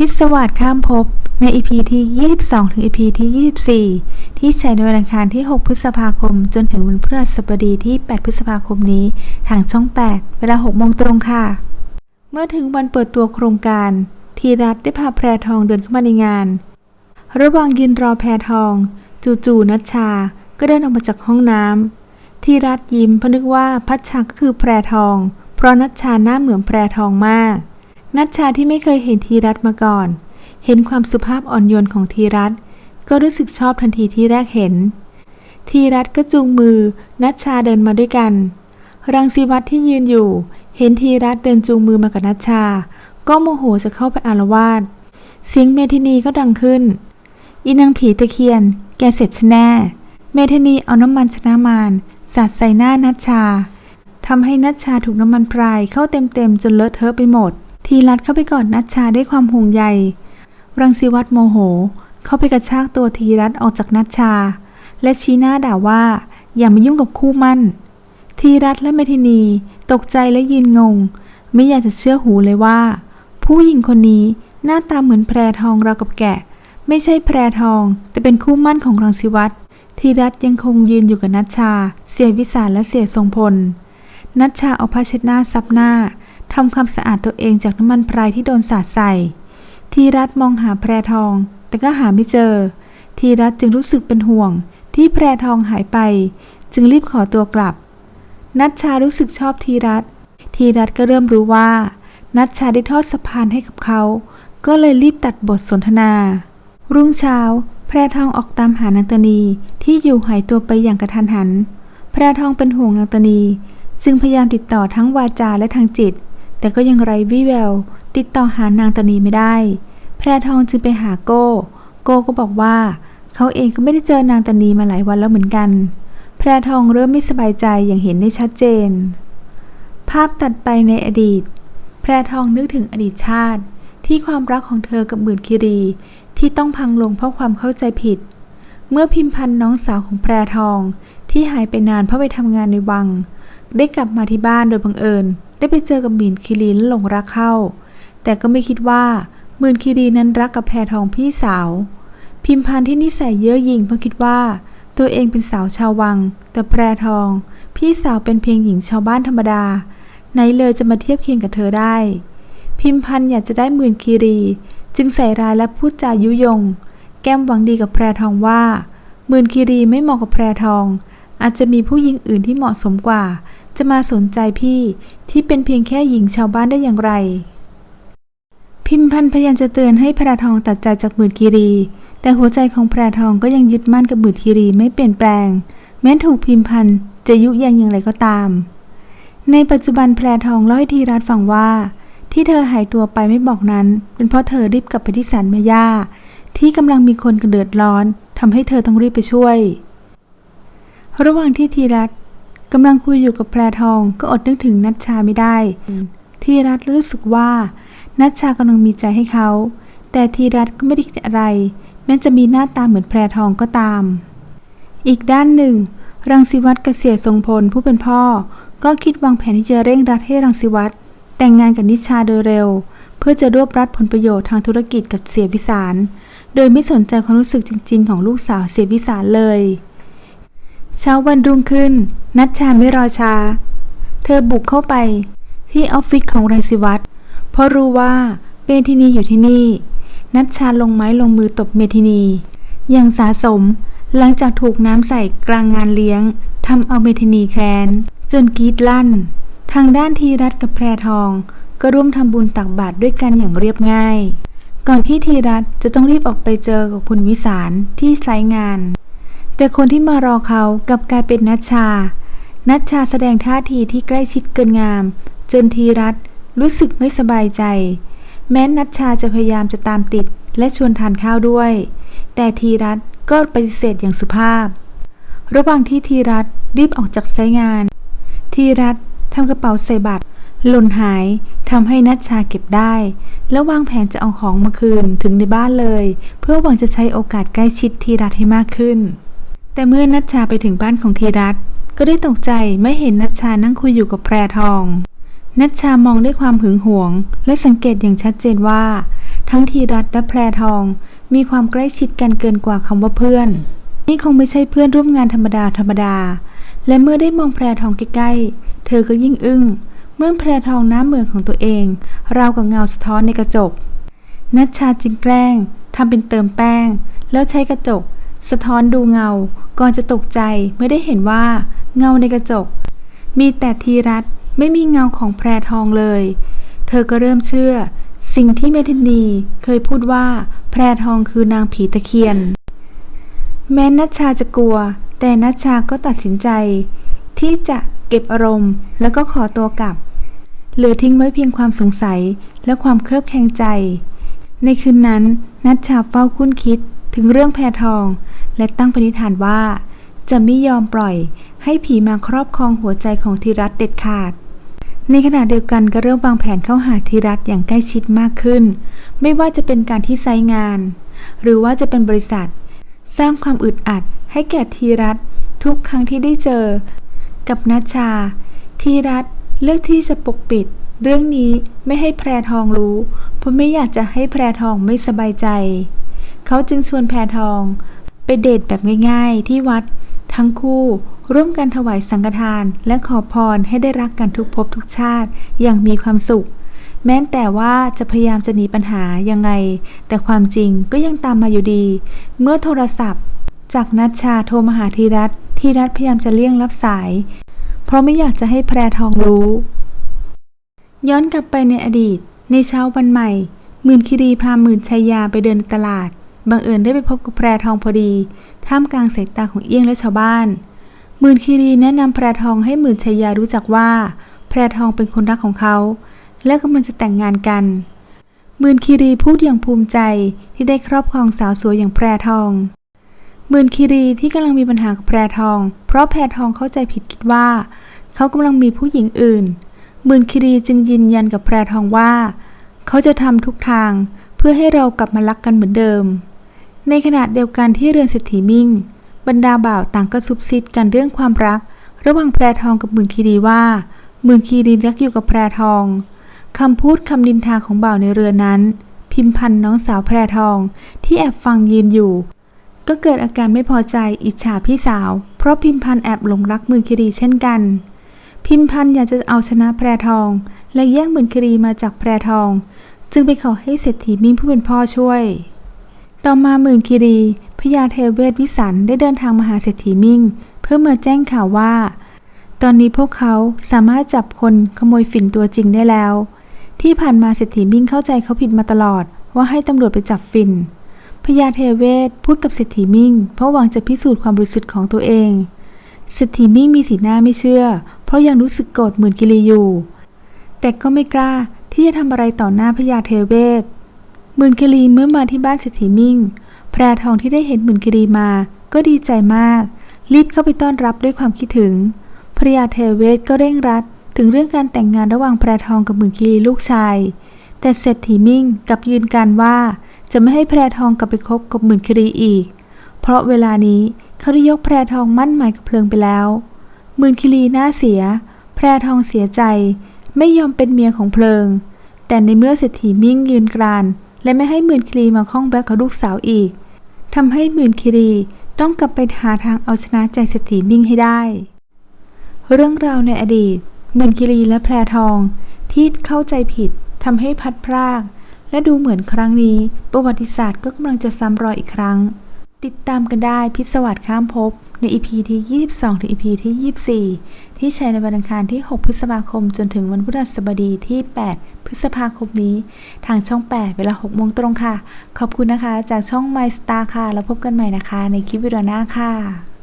พิศวาสข้ามภพใน EP ที่ 22 ถึง EP ที่ 24 ที่ใช้ในวันอังคารที่ 6 พฤษภาคม จนถึงวันพฤหัสบดีที่ 8 พฤษภาคมนี้ ทางช่อง 8 เวลา 6 โมงตรงค่ะ เมื่อถึงวันเปิดตัวโครงการ ทีรัตได้พาแพรทองเดินเข้ามาในงาน ระหว่างยืนรอแพรทอง จู่ๆนัชชา ก็เดินออกมาจากห้องน้ำทีรัตยิ้มเพราะนึกว่าพัชชาก็คือแพรทอง เพราะนัชชาหน้าเหมือนแพรทองมาก นัชชาที่ไม่เคยเห็นทีรัตมาก่อน เห็นความสุภาพอ่อนโยนของทีรัตก็รู้สึกชอบทันทีที่แรกเห็นทีรัตก็จูงมือ นัชชาเดินมาด้วยกัน รังสีวัตรที่ยืนอยู่ เห็นทีรัตเดินจูงมือมากับนัชชา ก็โมโหจะเข้าไปอารวาสเสียงเมทินีก็ดังขึ้น อีนางผีตะเคียน แกเสร็จชแน่ เมทินีเอาน้ำมันชนะมารสาดใส่หน้านัชชาทำให้นัชชาถูกน้ำมันพรายเข้าเต็มๆจนเลอะเทอะไปหมด ทีรัตเข้าไปกอดนัชชาด้วยความห่วงใย รังสีวัตรโมโห เข้าไปกระชากตัวทีรัตออกจากนัชชา และชี้หน้าด่าว่า อย่ามายุ่งกับคู่มั่น ทีรัตและเมทินี ตกใจและยืนงง ไม่อยากจะเชื่อหูเลยว่า ผู้หญิงคนนี้หน้าตาเหมือนแพรทองรากับแกะ ไม่ใช่แพรทอง แต่เป็นคู่มั่นของรังสิวัตรทีรัตยังคงยืนอยู่กับนัชชา เสียวิสารและเสียทรงพล นัชชาเอาผ้าเช็ดหน้าซับหน้า ทำความสะอาดตัวเองจากน้ำมันพรายที่โดนสาดใส่ ทีรัตมองหาแพรทอง แต่ก็หาไม่เจอ ทีรัตจึงรู้สึกเป็นห่วง ที่แพรทองหายไป จึงรีบขอตัวกลับ นัชชารู้สึกชอบทีรัต ทีรัตก็เริ่มรู้ว่า นัชชาได้ทอดสะพานให้กับเขา ก็เลยรีบตัดบทสนทนา รุ่งเช้า แพรทองออกตามหานางตนีที่อยู่หายตัวไปอย่างกระทันหัน แพรทองเป็นห่วงนางตนีจึงพยายามติดต่อทั้งวาจาและทางจิต แต่ก็ยังไร้วี่แวว ติดต่อหานางตานีไม่ได้ แพรทองจึงไปหาโก้ โก้ก็บอกว่าเขาเองก็ไม่ได้เจอนางตานีมาหลายวันแล้วเหมือนกัน แพรทองเริ่มไม่สบายใจอย่างเห็นได้ชัดเจน ภาพตัดไปในอดีต แพรทองนึกถึงอดีตชาติ ที่ความรักของเธอกับหมื่นคิรีที่ต้องพังลงเพราะความเข้าใจผิด เมื่อพิมพันธ์น้องสาวของแพรทองที่หายไปนานเพราะไปทำงานในวัง ได้กลับมาที่บ้านโดยบังเอิญ ได้ไปเจอกับหมื่นคิรีและหลงรักเข้า แต่ก็ไม่คิดว่าหมื่นคิรีนั้นรักกับแพรทองพี่สาว พิมพันธ์ที่นิสัยเย่อหยิ่งเพราะคิดว่า ตัวเองเป็นสาวชาววัง แต่แพรทอง พี่สาวเป็นเพียงหญิงชาวบ้านธรรมดา ไหนเลยจะมาเทียบเคียงกับเธอได้ พิมพันธ์อยากจะได้หมื่นคีรี จึงใส่ร้ายและพูดจายุยง แก้มหวังดีกับแพรทองว่าหมื่นคีรีไม่เหมาะกับแพรทอง อาจจะมีผู้หญิงอื่นที่เหมาะสมกว่า จะมาสนใจพี่ที่เป็นเพียงแค่หญิงชาวบ้านได้อย่างไร พิมพันธ์พยายามจะเตือนให้แพรทองตัดใจจากหมื่นคีรี แต่หัวใจของแพรทองก็ยังยึดมั่นกับหมื่นคีรีไม่เปลี่ยนแปลง แม้ถูกพิมพันธ์จะยุยงอย่างไรก็ตาม ในปัจจุบันแพรทองเล่าให้ทีรัตฟังว่า ที่เธอหายตัวไปไม่บอกนั้น เป็นเพราะเธอรีบกลับไปที่ศาลแม่ย่าที่กำลังมีคนกระเดือดร้อนทำให้เธอต้องรีบไปช่วย ระหว่างที่ทีรัต กำลังคุยอยู่กับแพรทองก็อดนึกถึงนัชชาไม่ได้ ทีรัตรู้สึกว่า นัชชากำลังมีใจให้เขา แต่ทีรัตก็ไม่ได้คิดอะไร แม้จะมีหน้าตาเหมือนแพรทองก็ตาม อีกด้านหนึ่ง รังสิวัตรเกษียทรงพลผู้เป็นพ่อ ก็คิดวางแผนที่จะเร่งรัดให้รังสิวัตรแต่งงานกับนิชาโดยเร็ว เพื่อจะรวบรัดผลประโยชน์ทางธุรกิจกับเสียวิสาร โดยไม่สนใจความรู้สึกจริง ๆ ของลูกสาวเสียวิสารเลย เช้าวันรุ่งขึ้น นัชชาไม่รอช้า เธอบุกเข้าไปที่ออฟฟิศของรังสิวัตรเพราะรู้ว่าเมทินีอยู่ที่นี่ นัชชาลงไม้ลงมือตบเมทินี อย่างสาสมหลังจากถูกน้ำใส่กลางงานเลี้ยงทำเอาเมทินีแค้นจนกรีดลั่น ทางด้านทีรัตกับแพรทอง ก็ร่วมทำบุญตักบาตรด้วยกันอย่างเรียบง่าย ก่อนที่ทีรัตจะต้องรีบออกไปเจอกับคุณวิสารที่ไซต์งาน แต่คนที่มารอเขากลับกลายเป็นนัชชา นัชชาแสดงท่าทีที่ใกล้ชิดเกินงาม จนทีรัตรู้สึกไม่สบายใจ แม้นัชชาจะพยายามจะตามติดและชวนทานข้าวด้วย แต่ทีรัตก็ปฏิเสธอย่างสุภาพ ระหว่างที่ทีรัตรีบออกจากไซงาน ทีรัตทำกระเป๋าใส่บัตรหล่นหายทำให้นัชชาเก็บได้ แล้ววางแผนจะเอาของมาคืนถึงในบ้านเลย เพื่อหวังจะใช้โอกาสใกล้ชิดทีรัตให้มากขึ้น แต่เมื่อนัชชาไปถึงบ้านของทีรัตก็ได้ตกใจไม่เห็นนัชชานั่งคุยอยู่กับแพรทอง นัชชามองด้วยความหึงหวง และสังเกตอย่างชัดเจนว่า ทั้งทีรัตและแพรทอง มีความใกล้ชิดกันเกินกว่าคำว่าเพื่อน นี่คงไม่ใช่เพื่อนร่วมงานธรรมดาธรรมดา และเมื่อได้มองแพรทองใกล้ๆ เธอก็ยิ่งอึ้ง เมื่อแพรทองน้าเหมือนของตัวเอง ราวกับเงาสะท้อนในกระจก นัชชาจึงแกล้งทำเป็นเติมแป้ง แล้วใช้กระจก สะท้อนดูเงา ก่อนจะตกใจเมื่อได้เห็นว่า เงาในกระจก มีแต่ทีรัตไม่มีเงาของแพรทองเลย เธอก็เริ่มเชื่อ สิ่งที่เมทินีเคยพูดว่า แพรทองคือนางผีตะเคียน แม้นัชชาจะกลัว แต่นัชชาก็ตัดสินใจ ที่จะเก็บอารมณ์ แล้วก็ขอตัวกลับ เหลือทิ้งไว้เพียงความสงสัยและความเครือบแคลงใจ ในคืนนั้นนัชชาเฝ้าคุ้นคิด ถึงเรื่องแพรทอง และตั้งปณิธานว่า จะไม่ยอมปล่อยให้ผีมาครอบครองหัวใจของธีรัตเด็ดขาด ในขณะเดียวกันก็เริ่มวางแผนเข้าหาธีรัตอย่างใกล้ชิดมากขึ้น ไม่ว่าจะเป็นการที่ไซงาน หรือว่าจะเป็นบริษัท สร้างความอึดอัดให้แก่ธีรัตทุกครั้งที่ได้เจอ กับนัชชาธีรัตเลือกที่จะปกปิด เรื่องนี้ไม่ให้แพรทองรู้ เพราะไม่อยากจะให้แพรทองไม่สบายใจ เขาจึงชวนแพรทอง ไปเดทแบบง่ายๆ ที่วัด ทั้งคู่ร่วมกันถวายสังฆทาน และขอพรให้ได้รักกันทุกภพทุกชาติอย่างมีความสุข แม้แต่ว่าจะพยายามจะหนีปัญหายังไง แต่ความจริงก็ยังตามมาอยู่ดี เมื่อโทรศัพท์ จากนัชชาโทรมาหาธีรัตธีรัตพยายามจะเลี่ยงรับสาย เพราะไม่อยากจะให้แพรทองรู้ ย้อนกลับไปในอดีต ในเช้าวันใหม่ หมื่นคิรีพาหมื่นชัยยาไปเดินตลาด บังเอิญได้ไปพบกับแพรทองพอดี ท่ามกลางสายตาของเอี้ยงและชาวบ้าน หมื่นคิรีแนะนำแพรทองให้หมื่นชัยยารู้จักว่า แพรทองเป็นคนรักของเขา และกำลังจะแต่งงานกัน หมื่นคิรีพูดอย่างภูมิใจที่ได้ครอบครองสาวสวยอย่างแพรทองหมื่นคิรีที่กำลังมีปัญหากับแพรทอง เพราะแพรทองเข้าใจผิดคิดว่า เขากำลังมีผู้หญิงอื่นหมื่นคิรีจึงยืนยันกับแพรทองว่า เขาจะทำทุกทางเพื่อให้เรากลับมารักกันเหมือนเดิม ในขณะเดียวกันที่เรือนเศรษฐีมิ่ง บรรดาบ่าวต่างก็ซุบซิบกันเรื่องความรัก ระหว่างแพรทองกับหมื่นคีรีว่าหมื่นคีรีรักอยู่กับแพรทองคำพูดคำดินทาของบ่าวในเรือนนั้น พิมพันธ์น้องสาวแพรทองที่แอบฟังยืนอยู่ ก็เกิดอาการไม่พอใจอิจฉาพี่สาว เพราะพิมพันธ์แอบหลงรักหมื่นคีรีเช่นกัน พิมพันธ์อยากจะเอาชนะแพรทอง และแย่งหมื่นคีรีมาจากแพรทอง จึงไปขอให้เศรษฐีมิ่งผู้เป็นพ่อช่วย ต่อมาหมื่นคีรีพญาเทเวศวิสันได้เดินทางมาหาเศรษฐีมิ่ง เพื่อมาแจ้งข่าวว่า ตอนนี้พวกเขาสามารถจับคนขโมยฝิ่นตัวจริงได้แล้ว ที่ผ่านมาเศรษฐีมิ่งเข้าใจเขาผิดมาตลอดว่าให้ตำรวจไปจับฝิ่นพญาเทเวศพูดกับเศรษฐีมิ่ง เพราะหวังจะพิสูจน์ความบริสุทธิ์ของตัวเองเศรษฐีมิ่งมีสีหน้าไม่เชื่อ เพราะยังรู้สึกโกรธหมื่นกิรีอยู่ แต่ก็ไม่กล้าที่จะทำอะไรต่อหน้าพญาเทเวศ หมื่นกิรีเมื่อมาที่บ้านเศรษฐีมิ่ง แพรทองที่ได้เห็นหมื่นกิรีมา ก็ดีใจมาก รีบเข้าไปต้อนรับด้วยความคิดถึงพระยาเทเวศก็เร่งรัด ถึงเรื่องการแต่งงานระหว่างแพรทองกับหมื่นกิรีลูกชาย แต่เศรษฐีมิ่งกลับยืนการว่า จะไม่ให้แพรทองกลับไปคบกับหมื่นกิรีอีก เพราะเวลานี้เขาได้ยกแพรทองมั่นหมายกับเพลิงไปแล้วหมื่นคิรีหน้าเสีย แพรทองเสียใจ ไม่ยอมเป็นเมียของเพลิง แต่ในเมื่อเศรษฐีมิ่งยืนกราน และไม่ให้หมื่นคิรีมาข้องแบกกับลูกสาวอีกทำให้หมื่นคิรีต้องกลับไปหาทางเอาชนะใจเศรษฐีมิ่งให้ได้ เรื่องราวในอดีตหมื่นคิรีและแพรทอง ที่เข้าใจผิดทำให้พัดพราก และดูเหมือนครั้งนี้ ประวัติศาสตร์ก็กำลังจะซ้ำรอยอีกครั้ง ติดตามกันได้พิศวาสข้ามภพใน EP ที่ 22 ถึง EP ที่ 24 ที่ใช้ในวันอังคารที่ 6 พฤษภาคม จนถึงวันพฤหัสบดีที่ 8 พฤษภาคมนี้ ทางช่อง 8 เวลา6โมงตรงค่ะ ขอบคุณนะคะ จากช่อง My Star ค่ะ แล้วพบกันใหม่นะคะ ในคลิปวิดีโอหน้าค่ะ